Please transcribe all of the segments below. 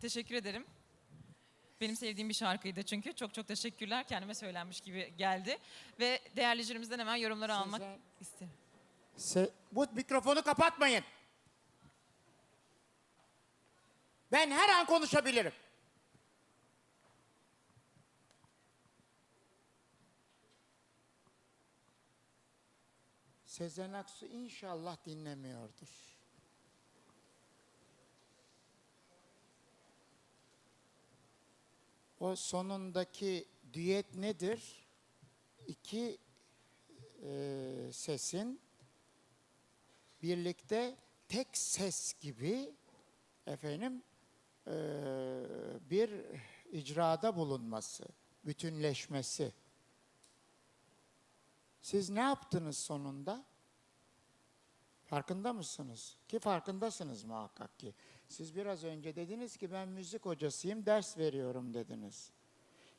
Teşekkür ederim. Benim sevdiğim bir şarkıydı çünkü. Çok çok teşekkürler. Kendime söylenmiş gibi geldi. Ve değerli jürimizden hemen yorumları almak Sezen- isterim. Se- bu mikrofonu kapatmayın. Ben her an konuşabilirim. Sezen Aksu inşallah dinlemiyordur. O sonundaki düet nedir? İki e, sesin birlikte tek ses gibi efendim e, bir icrada bulunması, bütünleşmesi. Siz ne yaptınız sonunda? Farkında mısınız? Ki farkındasınız muhakkak ki. Siz biraz önce dediniz ki ben müzik hocasıyım, ders veriyorum dediniz.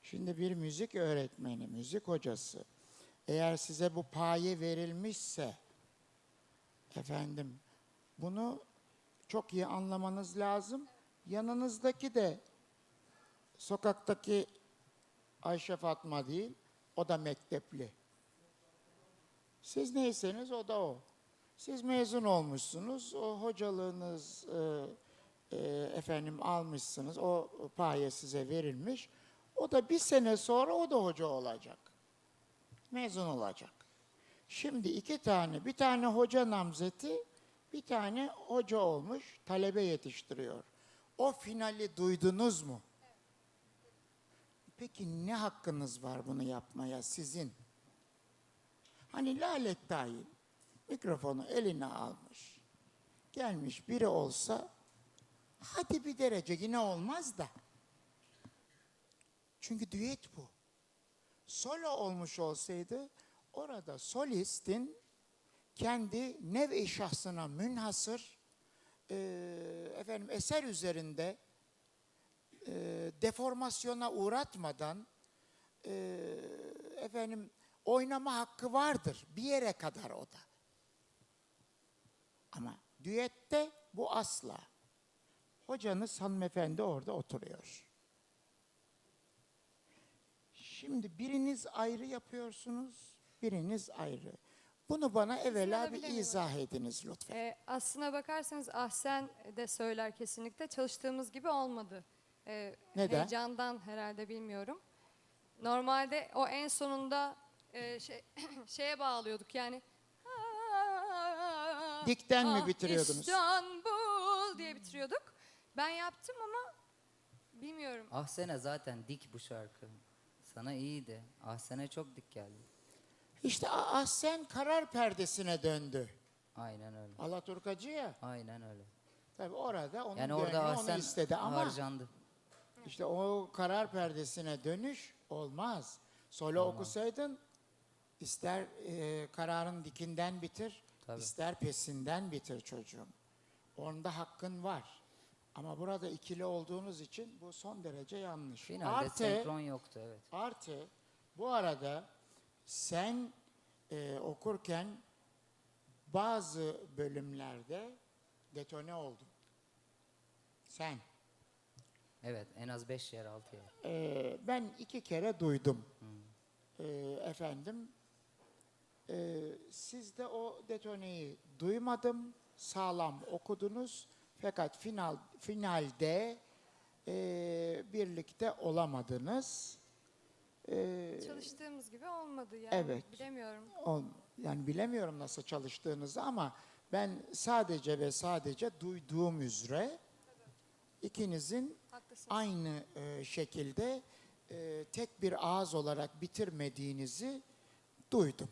Şimdi bir müzik öğretmeni, müzik hocası eğer size bu paye verilmişse efendim bunu çok iyi anlamanız lazım. Yanınızdaki de sokaktaki Ayşe Fatma değil, o da mektepli. Siz neyseniz o da o. Siz mezun olmuşsunuz, o hocalığınız e, e, efendim almışsınız, o paye size verilmiş. O da bir sene sonra o da hoca olacak. Mezun olacak. Şimdi iki tane, bir tane hoca namzeti, bir tane hoca olmuş, talebe yetiştiriyor. O finali duydunuz mu? Peki ne hakkınız var bunu yapmaya sizin? Hani lalet dahil mikrofonu eline almış. Gelmiş biri olsa hadi bir derece yine olmaz da. Çünkü düet bu. Solo olmuş olsaydı orada solistin kendi nev-i şahsına münhasır eee, efendim eser üzerinde eee, deformasyona uğratmadan eee, efendim oynama hakkı vardır bir yere kadar o da. Ama düette bu asla. Hocanız hanımefendi orada oturuyor. Şimdi biriniz ayrı yapıyorsunuz, biriniz ayrı. Bunu bana evvela bir izah ediniz lütfen. Ee, aslına bakarsanız Ahsen de söyler kesinlikle çalıştığımız gibi olmadı. Ee, Neden? Heyecandan herhalde bilmiyorum. Normalde o en sonunda e, şey, şeye bağlıyorduk yani. Dikten mi Ah, bitiriyordunuz? İstanbul diye bitiriyorduk. Ben yaptım ama bilmiyorum. Ahsen'e zaten dik bu şarkı. Sana iyiydi. Ahsen'e çok dik geldi. İşte ah sen karar perdesine döndü. Aynen öyle. Alaturkacı ya. Aynen öyle. Tabii orada onun Yani gönlü orada onu Ahsen istedi ama harcandı. işte o karar perdesine dönüş olmaz. Solo okusaydın ister e, kararın dikinden bitir, Tabii. ister pesinden bitir çocuğum. Onda hakkın var. Ama burada ikili olduğunuz için bu son derece yanlış. Finalde Artı, senkron yoktu evet. Artı bu arada sen e, okurken bazı bölümlerde detone oldun. Sen. Evet en az 5 yer 6 yer. E, ben iki kere duydum. E, efendim. E, siz de o detoneyi duymadım. Sağlam okudunuz. Fakat final finalde e, birlikte olamadınız. E, Çalıştığımız gibi olmadı yani. Evet. Bilemiyorum. Ol- yani bilemiyorum nasıl çalıştığınızı ama ben sadece ve sadece duyduğum üzere ikinizin Haklısın. aynı e, şekilde e, tek bir ağız olarak bitirmediğinizi duydum.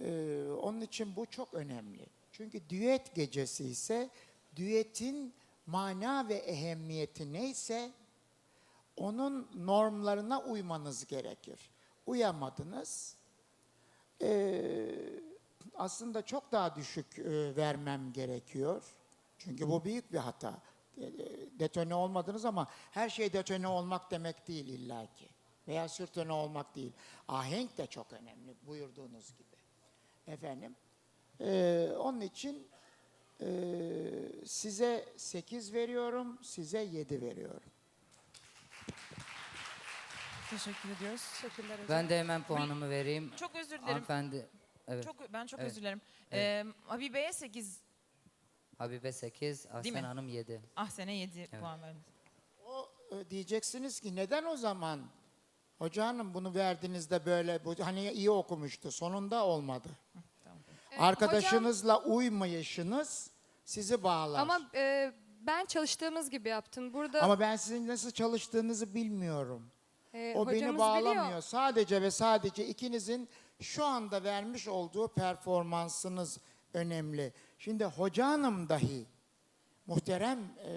E, onun için bu çok önemli. Çünkü düet gecesi ise düetin mana ve ehemmiyeti neyse onun normlarına uymanız gerekir. Uyamadınız. Ee, aslında çok daha düşük e, vermem gerekiyor. Çünkü bu büyük bir hata. Detone olmadınız ama her şey detone olmak demek değil illaki. Veya sürtone olmak değil. Ahenk de çok önemli buyurduğunuz gibi. Efendim. e, onun için Ee, size 8 veriyorum, size 7 veriyorum. Teşekkür ediyoruz. Teşekkürler hocam. Ben de hemen puanımı vereyim. Çok özür dilerim. Hanımefendi, evet. Çok ben çok Evet. özür dilerim. Evet. Ee, Habibe'ye 8, Habibe 8, mi? Ahsen Hanım 7. Ahsen'e 7 puan verdim. O e, diyeceksiniz ki neden o zaman hoca hanım bunu verdiğinizde böyle bu hani iyi okumuştu sonunda olmadı. Arkadaşınızla uymayışınız sizi bağlar. Ama e, ben çalıştığımız gibi yaptım. Burada Ama ben sizin nasıl çalıştığınızı bilmiyorum. e, O beni bağlamıyor. biliyor. Sadece ve sadece ikinizin şu anda vermiş olduğu performansınız önemli. Şimdi hoca hanım dahi muhterem e,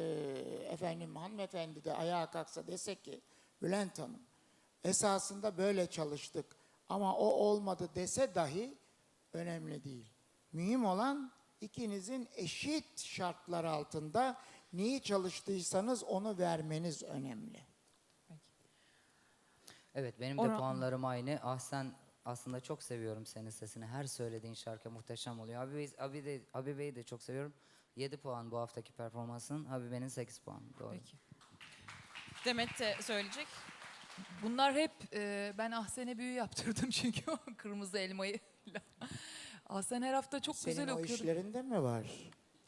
efendim hanımefendi de ayağa kalksa dese ki Bülent Hanım esasında böyle çalıştık ama o olmadı dese dahi önemli değil. Mühim olan ikinizin eşit şartlar altında neyi çalıştıysanız onu vermeniz önemli. Evet benim de Orhan- puanlarım aynı. Ahsen aslında çok seviyorum senin sesini. Her söylediğin şarkı muhteşem oluyor. Habibe, Habibe, Habibe'yi de çok seviyorum. 7 puan bu haftaki performansın. Habibe'nin 8 puan. Doğru. Peki. Demet de söyleyecek. Bunlar hep e, ben Ahsen'e büyü yaptırdım çünkü o kırmızı elmayı. Ahsen her hafta çok Senin güzel o okuyordu. işlerinde mi var?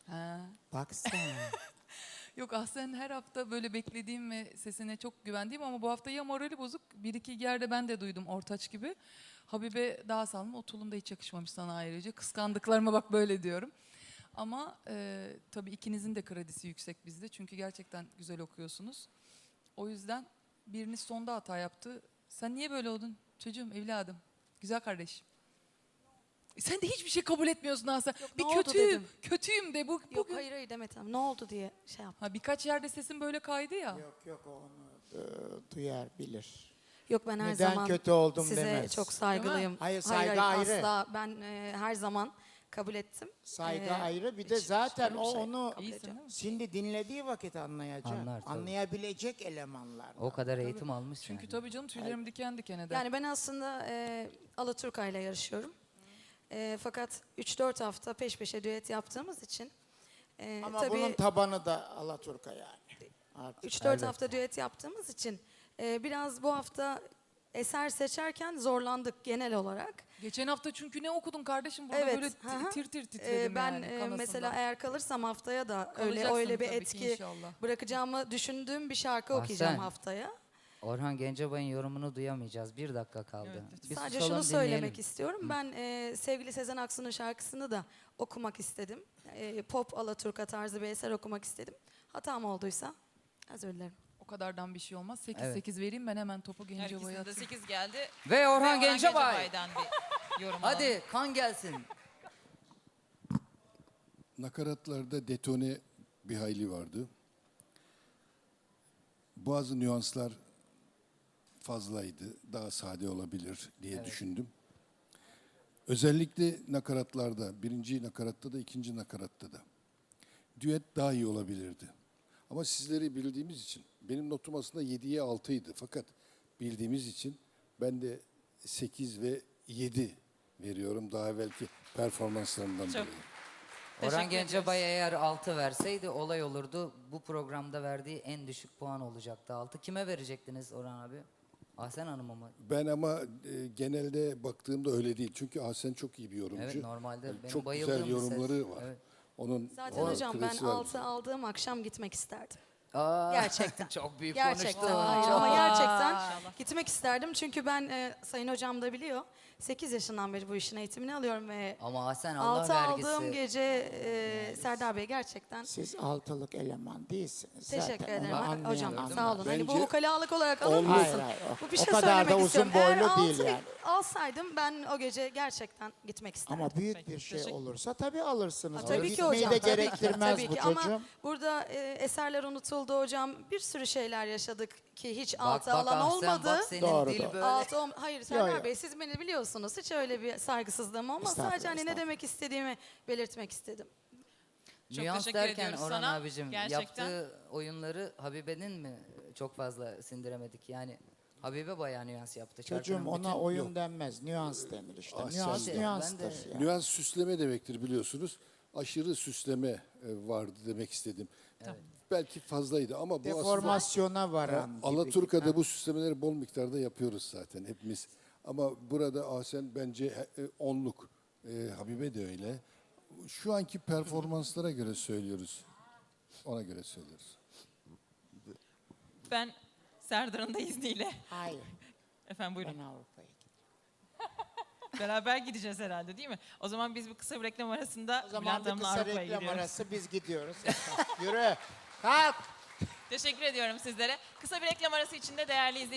Ha. Baksana. Yok Ahsen her hafta böyle beklediğim ve sesine çok güvendiğim ama bu hafta ya morali bozuk. Bir iki yerde ben de duydum ortaç gibi. Habibe daha salma o tulum da hiç yakışmamış sana ayrıca. Kıskandıklarıma bak böyle diyorum. Ama e, tabii ikinizin de kredisi yüksek bizde. Çünkü gerçekten güzel okuyorsunuz. O yüzden biriniz sonda hata yaptı. Sen niye böyle oldun çocuğum evladım? Güzel kardeşim. Sen de hiçbir şey kabul etmiyorsun Hasan. Yok, bir ne oldu kötüyüm, dedim. kötüyüm de bu bugün. Yok hayır hayır Demet Hanım ne oldu diye şey yaptım. Ha birkaç yerde sesin böyle kaydı ya. yok yok o onu e, duyar bilir. Yok ben her Neden zaman kötü oldum size demez. çok saygılıyım. Hayır, saygı ayrı. Asla ben e, her zaman kabul ettim. Saygı Ee, ayrı bir de hiç- zaten hiç öyle bir o şey onu kabul İyisin edeceğim. değil mi? şimdi dinlediği vakit anlayacak. Anlar tabii. Anlayabilecek elemanlar. O kadar eğitim almış Çünkü yani. tabii canım tüylerim diken diken eder. Yani ben aslında e, Alaturka ile yarışıyorum. E, fakat 3-4 hafta peş peşe düet yaptığımız için e, Ama tabii bunun tabanı da Alaturka yani. Artık. 3-4 Evet. hafta düet yaptığımız için e, biraz bu hafta eser seçerken zorlandık genel olarak. Geçen hafta çünkü ne okudun kardeşim burada Evet, böyle tir tir Ee, titredim ben yani e, kanasından. mesela eğer kalırsam haftaya da öyle öyle bir etki bırakacağımı düşündüğüm bir şarkı Ah, okuyacağım haftaya. Orhan Gencebay'ın yorumunu duyamayacağız. Bir dakika kaldı. Evet. Bir Sadece susalım, şunu söylemek dinleyelim. istiyorum. Ben e, sevgili Sezen Aksu'nun şarkısını da okumak istedim. E, pop Alaturka tarzı bir eser okumak istedim. Hatam olduysa özür dilerim. O kadardan bir şey olmaz. 8 Evet. 8 vereyim ben hemen topu Gencebay'a ikisinde atayım. 8 geldi. Ve Ve Orhan Gencebay. Gencebay'dan bir yorum alalım. Hadi kan gelsin. Nakaratlarda detone bir hayli vardı. Bazı nüanslar fazlaydı. Daha sade olabilir diye düşündüm. Özellikle nakaratlarda, birinci nakaratta da ikinci nakaratta da. Düet daha iyi olabilirdi. Ama sizleri bildiğimiz için, benim notum aslında 7'ye 6 idi. Fakat bildiğimiz için ben de 8 ve 7 veriyorum daha evvelki performanslarından Çok- dolayı. Orhan. Gencebay eğer 6 verseydi olay olurdu. Bu programda verdiği en düşük puan olacaktı 6. Kime verecektiniz Orhan abi? Ahsen Hanım'a mı? Ben ama e, genelde baktığımda öyle değil. Çünkü Ahsen çok iyi bir yorumcu. Evet normalde Yani benim çok bayıldığım güzel bir ses. yorumları var. Evet. Onun Zaten o hocam ben kredisi var. altı aldığım akşam gitmek isterdim. Aa, Gerçekten. çok büyük Gerçekten. konuştun. Hayır, ama gerçekten gitmek isterdim. Çünkü ben e, Sayın Hocam da biliyor. 8 yaşından beri bu işin eğitimini alıyorum ve Ama Ahsen Allah altı vergisi. aldığım gece e, Serdar Bey gerçekten Siz altılık eleman değilsiniz. Teşekkür zaten. ederim Onu anlayan hocam. anlar. Sağ olun. Hani bu Bence ukalalık olarak olmaz. alınmasın. Hayır, hayır, o- Bu bir o şey kadar da söylemek uzun istiyorum. Eğer boylu değil altı yani. alsaydım ben o gece gerçekten gitmek isterdim. Ama büyük Peki, bir şey teşekkür- olursa tabii alırsınız. Ha, tabii ki Gitmeyi hocam. de tabii ki, gerektirmez tabii bu ki. çocuğum. Ama burada e, eserler unutuldu hocam. Bir sürü şeyler yaşadık ki hiç Bak altı bak alan Ahsen olmadı. bak senin Doğru, dil doğru. böyle. Altı Hayır Serdar. Bey siz beni biliyorsunuz. Hiç öyle bir saygısızlığım. Estağfurullah, Sadece hani ne estağfurullah. demek istediğimi belirtmek istedim. Çok Nüans teşekkür derken ediyoruz Orhan sana. abicim Gerçekten. yaptığı oyunları Habibe'nin mi çok fazla sindiremedik? Yani Habibe bayağı nüans yaptı. Çocuğum Şarkının ona bütün- oyun Yok. denmez. Nüans denir işte. Ah, nüans sen de. nüanstır. Ben de- yani. Nüans süsleme demektir biliyorsunuz. aşırı süsleme e, vardı demek istedim. Belki fazlaydı ama bu aslında Deformasyona varan gibi. Alaturka'da bu süslemeleri bol miktarda yapıyoruz zaten hepimiz. Ama burada Ahsen bence e, onluk. E, Habibe de öyle. Şu anki performanslara göre söylüyoruz. Ona göre söylüyoruz. Ben Serdar'ın da izniyle. Hayır, Efendim buyurun. ben Avrupa'ya. Beraber gideceğiz herhalde değil mi? O zaman biz bir kısa bir reklam arasında O zaman Bülent bir Hanım'la kısa Avrupa'ya reklam gidiyoruz. arası biz gidiyoruz. Yürü, kalk. Teşekkür ediyorum sizlere. Kısa bir reklam arası içinde değerli izleyiciler.